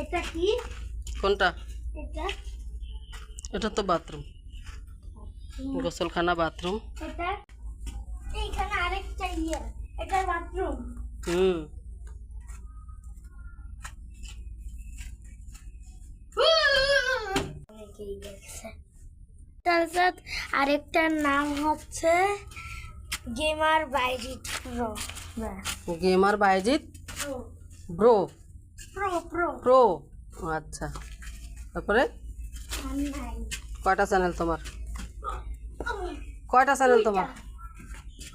এটা কি? কোনটা? এটা? এটা তো বাথরুম গোসলখানা বাথরুম এটা? এইখানে আরেকটা ইয়ে এটা বাথরুম হুম। তারপর আরেকটার নাম হচ্ছে gamer pro gamer Baijit bro pro আচ্ছা। তারপরে? কয়টা চ্যানেল তোমার? কয়টা চ্যানেল তোমার?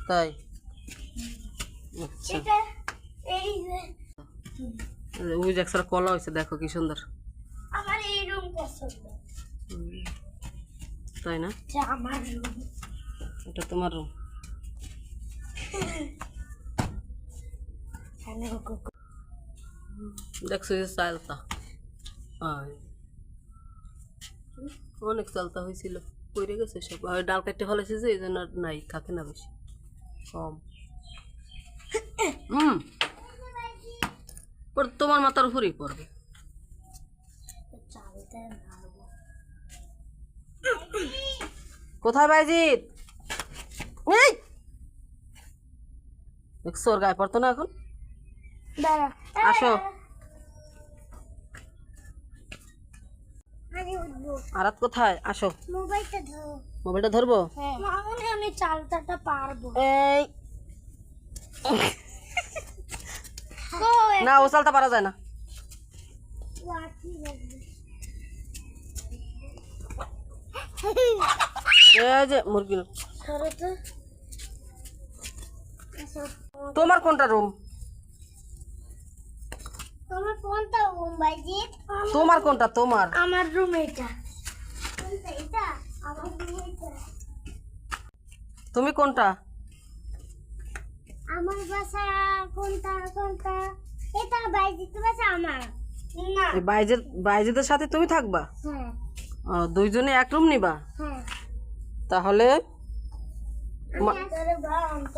তাই? আচ্ছা। ওই যে। একটা কলা হয়েছে দেখো কি সুন্দর। আমার এই রুম পছন্দ। তাই না? আমার রুম এটা তোমার রুম এখানে দেখছ যে চালতা। অনেক চালতা হয়েছিল পড়ে গেছে সব আর ডাল কাটতে ফেলেছে যে এই জন্য নাই থাকে না বেশি কম হুম তোমার মাথার উপরেই পড়বে কোথায় বাইজিৎ দেখছ ওর গায়ে পড়তো না এখন আসো। আরাত কোথায়? আসো। মোবাইলটা ধরো। মোবাইলটা ধরবো? হ্যাঁ। মামুনি আমি চালতাটা পারব। এই। না ও চালতে পারা যায় না। এই যে মুরগি। তোমার কোনটা রুম তোমার কোনটা রুম বাইজিৎ তোমার কোনটা? তোমার। আমার রুম এটা তুমি কোনটা? আমার বাসা কোনটা কোনটা? এটা বাইজিৎ বাসা আমার। না। এই বাইজের বাইজেদের সাথে তুমি থাকবা? হ্যাঁ। দুইজনে এক রুম নিবা? হ্যাঁ। তাহলে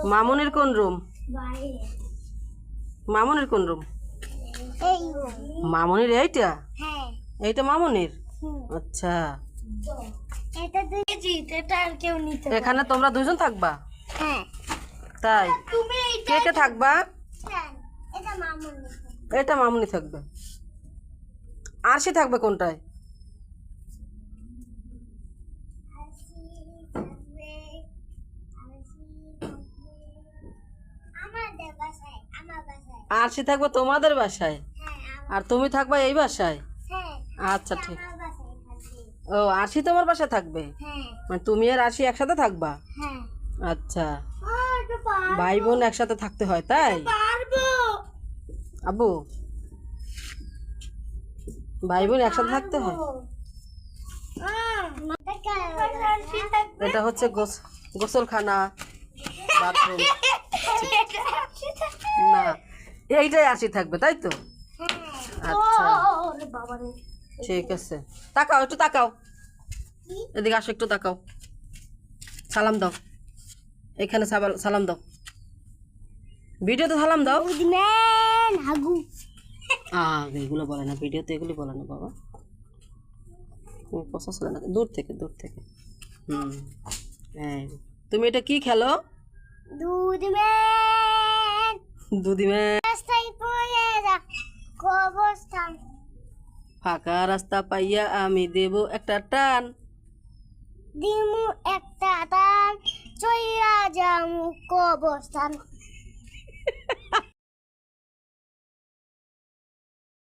মামুনির কোন রুম? বাইরে। মামুনির কোন রুম। মামুনির এইটা? হ্যাঁ। এইটা মামনির? আচ্ছা। এটা দেখেছিস এটা আর কেউ নিতে এখানে তোমরা দুজন থাকবা? হ্যাঁ। তাই। তুমি এইটা কে কে থাকবা? এটা মামুন এটা মামুনি থাকবে। আরশি থাকবে কোনটায়? বাসায় আরশি থাকবে তোমাদের বাসায়? হ্যাঁ আর তুমি থাকবা এই বাসায়? হ্যাঁ। আচ্ছা ঠিক। ও আরশি তোমার বাসায় থাকবে? হ্যাঁ। মানে তুমি আর আশি একসাথে থাকবা? হ্যাঁ। আচ্ছা। ভাই বোন একসাথে থাকতে হয় তাই? আবু ভাই বোন একসাথে থাকতে হয়? এটা হচ্ছে গোস- গোসলখানা বাথরুম। না এইটাই আশি থাকবে তাই তো? আচ্ছা। ঠিক আছে। তাকাও একটু তাকাও। এদিকে আসো একটু তাকাও। সালাম দাও। এখানে সালাম দাও। ভিডিওতে সালাম দাও। এগুলো বলে না ভিডিওতে এগুলি বলে না বাবা। তুমি ছিল না দূর থেকে দূর থেকে। হুম এই, তুমি এটা কি খেলো? দুধমেন দুদিমে ফাঁকা রাস্তা পাইয়া আমি দেব একটা টান। দিমু একটা টান চইয়া যামু কবস্থান